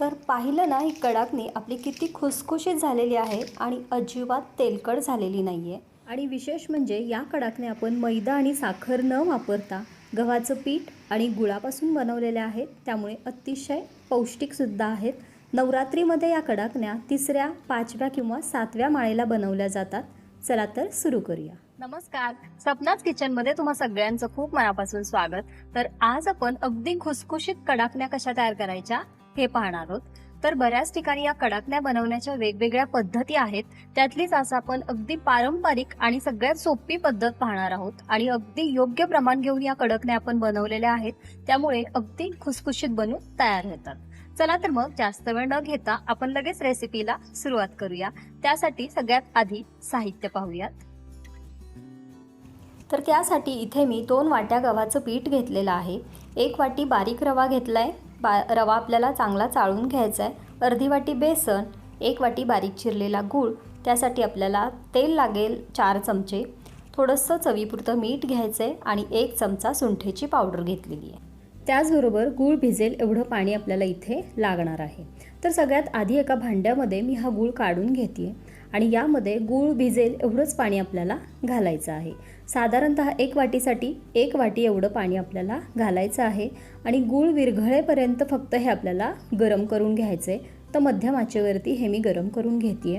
तर पाहिलं ना ही कडाकणी आपली किती खुसखुशीत झालेली आहे आणि अजिबात तेलकट झालेली नाही आहे आणि विशेष म्हणजे या कडाकने आपण मैदा आणि साखर न वापरता गव्हाचं पीठ आणि गुळापासून बनवलेल्या आहेत. त्यामुळे अतिशय पौष्टिकसुद्धा आहेत. नवरात्रीमध्ये या कडाकण्या तिसऱ्या पाचव्या किंवा सातव्या माळेला बनवल्या जातात. चला तर सुरू करूया. नमस्कार. सपनाच किचनमध्ये तुम्हा सगळ्यांचं खूप मनापासून स्वागत. तर आज आपण अगदी खुसखुशीत कडाकण्या कशा तयार करायच्या? हे पाहणार आहोत. तर बऱ्याच ठिकाणी या कडाकण्या बनवण्याच्या वेगवेगळ्या पद्धती आहेत. त्यातलीच आज आपण अगदी पारंपरिक आणि सगळ्यात सोपी पद्धत पाहणार आहोत. आणि अगदी योग्य प्रमाण घेऊन या कडकण्या आपण बनवलेल्या आहेत. त्यामुळे अगदी खुसखुशीत बनून तयार होतात. चला तर मग जास्त वेळ न घेता आपण लगेच रेसिपीला सुरुवात करूया. त्यासाठी सगळ्यात आधी साहित्य पाहूयात. तर त्यासाठी इथे मी दोन वाट्या गव्हाचं पीठ घेतलेलं आहे. एक वाटी बारीक रवा घेतला आहे बा रवा आपल्याला चांगला चाळून घ्यायचा आहे अर्धी वाटी बेसन एक वाटी बारीक चिरलेला गूळ त्यासाठी आपल्याला तेल लागेल चार चमचे. थोडंसं चवीपुरतं मीठ घ्यायचं आहे आणि एक चमचा सुंठेची पावडर घेतलेली आहे. त्याचबरोबर गूळ भिजेल एवढं पाणी आपल्याला इथे लागणार आहे. तर सगळ्यात आधी एका भांड्यामध्ये मी हा गूळ काढून घेते आणि यामध्ये गूळ भिजेल एवढंच पाणी आपल्याला घालायचं आहे. साधारणत एक वाटीसाठी एक वाटी एवढं पाणी आपल्याला घालायचं आहे आणि गूळ विरघळेपर्यंत फक्त हे आपल्याला गरम करून घ्यायचं आहे तर मध्यम आचेवरती हे मी गरम करून घेते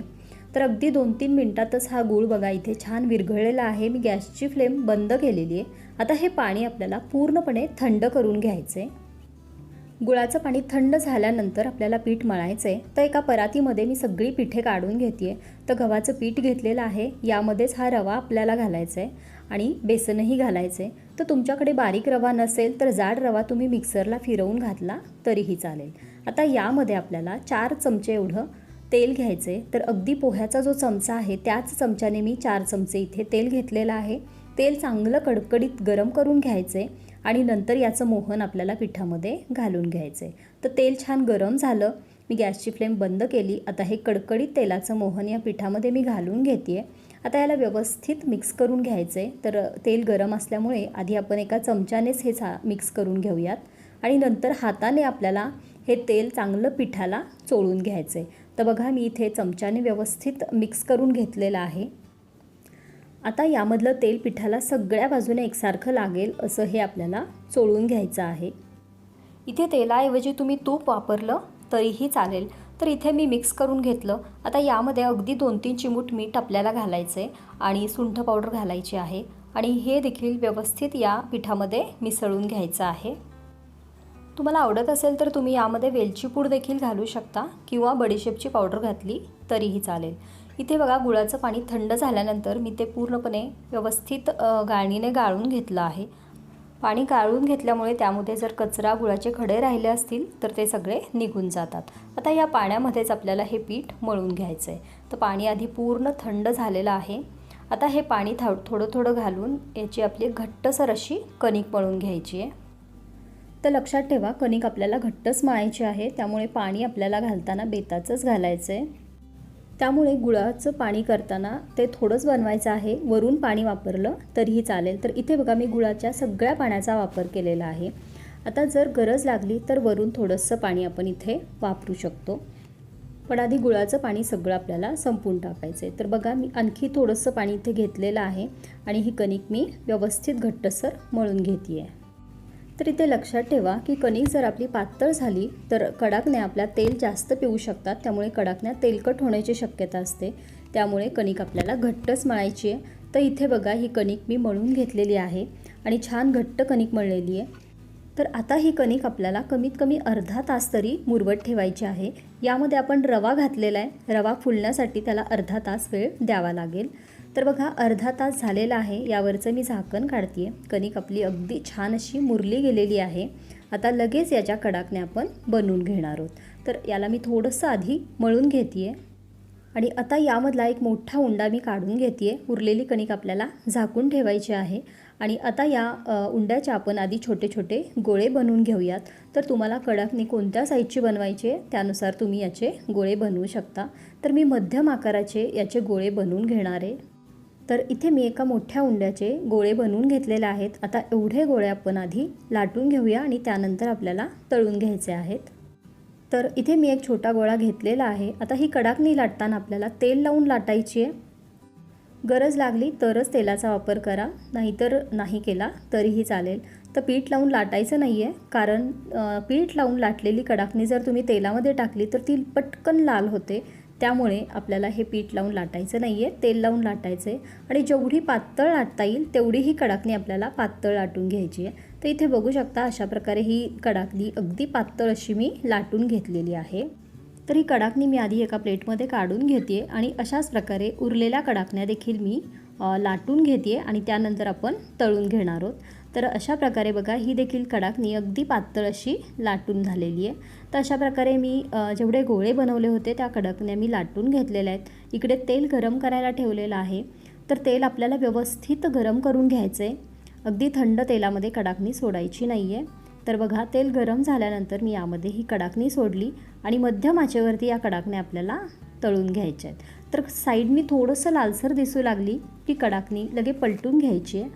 तर अगदी दोन तीन मिनटातच हा गूळ बघा इथे छान विरघळलेला आहे. मी गॅसची फ्लेम बंद केलेली आहे आता हे पाणी आपल्याला पूर्णपणे थंड करून घ्यायचं आहे गुळाचं पाणी थंड झाल्यानंतर आपल्याला पीठ मळायचं आहे तर एका परातीमध्ये मी सगळी पिठे काढून घेते तर गव्हाचं पीठ घेतलेलं आहे. यामध्येच हा रवा आपल्याला घालायचा आहे आणि बेसनही घालायचं आहे तर तुमच्याकडे बारीक रवा नसेल तर जाड रवा तुम्ही मिक्सरला फिरवून घातला तरीही चालेल. आता यामध्ये आपल्याला चार चमचे एवढं तेल घ्यायचं आहे तर अगदी पोह्याचा जो चमचा आहे त्याच चमच्याने मी चार चमचे इथे तेल घेतलेलं आहे. तेल चांगलं कडकडीत गरम करून घ्यायचे आणि नंतर याचं मोहन आपल्याला पिठामध्ये घालून घ्यायचं. आहे तर तेल छान गरम झालं. मी गॅसची फ्लेम बंद केली. आता हे कडकडीत तेलाचं मोहन या पिठामध्ये मी घालून घेते आहे आता याला व्यवस्थित मिक्स करून घ्यायचं. आहे तर तेल गरम असल्यामुळे आधी आपण एका चमच्यानेच हे चा मिक्स करून घेऊयात. आणि नंतर हाताने आपल्याला हे तेल चांगलं पिठाला चोळून घ्यायचं. आहे तर बघा मी इथे चमच्याने व्यवस्थित मिक्स करून घेतलेलं आहे. आता यामधलं तेल पिठाला सगळ्या बाजूने एकसारखं लागेल असं हे आपल्याला चोळून घ्यायचं आहे. इथे तेलाऐवजी तुम्ही तूप वापरलं तरीही चालेल. तर इथे मी मिक्स करून घेतलं. आता यामध्ये अगदी दोन तीन चिमूट मीठ आपल्याला घालायचं आहे आणि सुंठ पावडर घालायची आहे. आणि हे देखील व्यवस्थित या पिठामध्ये मिसळून घ्यायचं आहे. तुम्हाला आवडत असेल तर तुम्ही यामध्ये वेलची पूड देखील घालू शकता किंवा बडीशेपची पावडर घातली तरीही चालेल. इथे बघा गुळाचं पाणी थंड झाल्यानंतर मी ते पूर्णपणे व्यवस्थित गाळणीने गाळून घेतलं आहे. पाणी गाळून घेतल्यामुळे त्यामध्ये जर कचरा गुळाचे खडे राहिले असतील तर ते सगळे निघून जातात. आता या पाण्यामध्येच आपल्याला हे पीठ मळून घ्यायचं आहे तर पाणी आधी पूर्ण थंड झालेलं आहे. आता हे पाणी था थोडं थोडं घालून याची आपली घट्टसर अशी कणिक मळून घ्यायची आहे. तर लक्षात ठेवा कणिक आपल्याला घट्टच मळायची आहे. त्यामुळे पाणी आपल्याला घालताना बेताचंच घालायचं आहे त्यामुळे गुळाचं पाणी करताना ते थोडंच बनवायचं आहे. वरून पाणी वापरलं तरीही चालेल. तर इथे बघा मी गुळाच्या सगळ्या पाण्याचा वापर केलेला आहे. आता जर गरज लागली तर वरून थोडंसं पाणी आपण इथे वापरू शकतो. पण आधी गुळाचं पाणी सगळं आपल्याला संपून टाकायचं आहे तर बघा मी आणखी थोडंसं पाणी इथे घेतलेलं आहे आणि ही कणिक मी व्यवस्थित घट्टसर मळून घेते आहे तर इथे लक्षात ठेवा की कणिक जर आपली पातळ झाली तर कडाकण्या आपल्या तेल जास्त पिऊ शकतात. त्यामुळे कडाकण्या तेलकट होण्याची शक्यता असते. त्यामुळे कणिक आपल्याला घट्टच मळायची आहे. तर इथे बघा ही कणिक मी मळून घेतलेली आहे आणि छान घट्ट कणिक मळलेली आहे. तर आता ही कणिक आपल्याला कमीत कमी अर्धा तास तरी मुरवत ठेवायची आहे. यामध्ये आपण रवा घातलेला आहे. रवा फुलण्यासाठी त्याला अर्धा तास वेळ द्यावा लागेल. तर बघा अर्धा तास झालेला आहे. यावरचं मी झाकण काढते आहे कणिक आपली अगदी छान अशी मुरली गेलेली आहे. आता लगेच याच्या कडाकने आपण बनवून घेणार आहोत. तर याला मी थोडंसं आधी मळून घेते आहे आणि आता यामधला एक मोठा उंडा मी काढून घेते आहे उरलेली कणिक आपल्याला झाकून ठेवायची आहे. आणि आता या उंड्याचे आपण आधी छोटे छोटे गोळे बनवून घेऊयात. तर तुम्हाला कडाकणी कोणत्या साईजची बनवायचे त्यानुसार तुम्ही याचे गोळे बनवू शकता. तर मी मध्यम आकाराचे याचे गोळे बनवून घेणार आहे. तर इथे मी एका मोठ्या उंड्याचे गोळे बनवून घेतलेले आहेत. आता एवढे गोळे आपण आधी लाटून घेऊया आणि त्यानंतर आपल्याला तळून घ्यायचे आहेत. तर इथे मी एक छोटा गोळा घेतलेला आहे. आता ही कडाकणी लाटताना आपल्याला तेल लावून लाटायची आहे. गरज लागली तरच तेलाचा वापर करा नाहीतर नाही केला तरीही चालेल. तर पीठ लावून लाटायचं नाही आहे कारण पीठ लावून लाटलेली कडाकणी जर तुम्ही तेलामध्ये टाकली तर ती पटकन लाल होते. त्यामुळे आपल्याला हे पीठ लावून लाटायचं नाही आहे तेल लावून लाटायचं आहे आणि जेवढी पातळ लाटता येईल तेवढी ही कडाकणी आपल्याला पातळ लाटून घ्यायची आहे. तर इथे बघू शकता अशा प्रकारे ही कडाकणी अगदी पातळ अशी मी लाटून घेतलेली आहे. तर ही कडाकणी मी आधी एका प्लेटमध्ये काढून घेते आणि अशाच प्रकारे उरलेल्या कडाकण्या देखील मी लाटून घेते आणि त्यानंतर आपण तळून घेणार आहोत. तर अशा प्रकारे बघा ही देखील कडाकणी अगदी पातळ अशी लाटून झालेली आहे. तर अशा प्रकारे मी जेवढे गोळे बनवले होते त्या कडकण्या मी लाटून घेतलेल्या आहेत. इकडे तेल गरम करायला ठेवलेलं आहे. तर तेल आपल्याला व्यवस्थित गरम करून घ्यायचं आहे. अगदी थंड तेलामध्ये कडाकणी सोडायची नाही आहे तर बघा तेल गरम झाल्यानंतर मी यामध्ये ही कडाकणी सोडली आणि मध्यम आचेवरती या कडाकण्या आपल्याला तळून घ्यायच्या आहेत. तर साईडनी थोडंसं लालसर दिसू लागली की कडाकणी लगे पलटून घ्यायची आहे.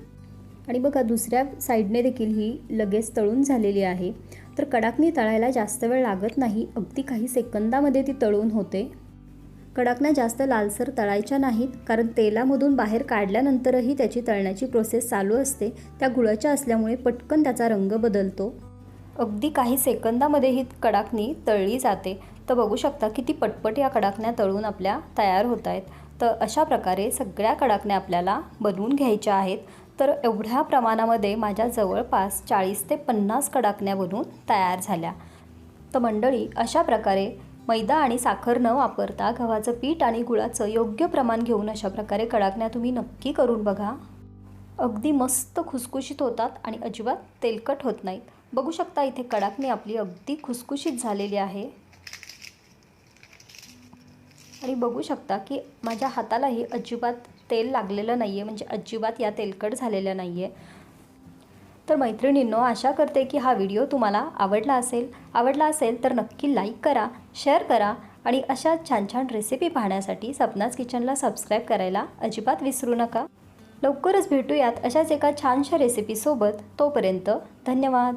आणि बघा दुसऱ्या साईडने देखील ही लगेच तळून झालेली आहे. तर कडाकणी तळायला जास्त वेळ लागत नाही. अगदी काही सेकंदामध्ये ती तळून होते. कडाकण्या जास्त लालसर तळायच्या नाहीत कारण तेलामधून बाहेर काढल्यानंतरही त्याची तळण्याची प्रोसेस चालू असते. त्या गुळाच्या असल्यामुळे पटकन त्याचा रंग बदलतो. अगदी काही सेकंदामध्ये ही कडाकणी तळली जाते. तर बघू शकता किती पटपट या कडाकण्या तळून आपल्या तयार होत आहेत. तर अशा प्रकारे सगळ्या कडाकण्या आपल्याला बनवून घ्यायच्या आहेत. तर एवढ्या प्रमाणामध्ये माझ्या जवळपास चाळीस ते पन्नास कडाकण्या बनवून तयार झाल्या. तर मंडळी अशा प्रकारे मैदा आणि साखर न वापरता गव्हाचं पीठ आणि गुळाचं योग्य प्रमाण घेऊन अशा प्रकारे कडाकण्या तुम्ही नक्की करून बघा. अगदी मस्त खुसखुशीत होतात आणि अजिबात तेलकट होत नाहीत. बघू शकता इथे कडाकणी आपली अगदी खुसखुशीत झालेली आहे. आणि बघू शकता की माझ्या हातालाही अजिबात तेल लागलेलं नाही आहे म्हणजे अजिबात या तेलकट झालेलं नाही आहे तर मैत्रिणींनो आशा करते की हा व्हिडिओ तुम्हाला आवडला असेल. आवडला असेल तर नक्की लाईक करा शेअर करा आणि अशा छान छान रेसिपी पाहण्यासाठी सपनाज किचनला सबस्क्राईब करायला अजिबात विसरू नका. लवकरच भेटूयात अशाच एका छानशा रेसिपीसोबत तोपर्यंत धन्यवाद.